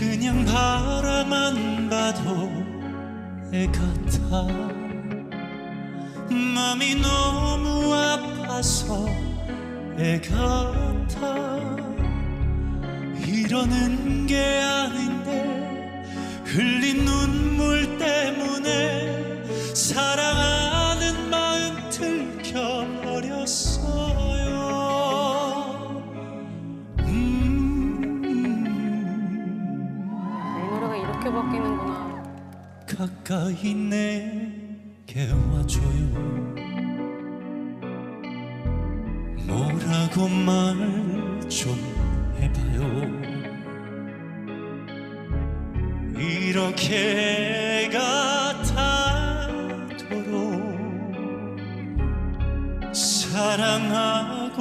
그냥 바라만 봐도 애 같아 맘이 너무 아파서 애 같아 이러는 게 아닌데 흘린 눈물 때문에 사랑 이렇게 바뀌는구나. 가까이 내게 와줘요. 뭐라고 말 좀 해봐요. 이렇게 같아도록 사랑하고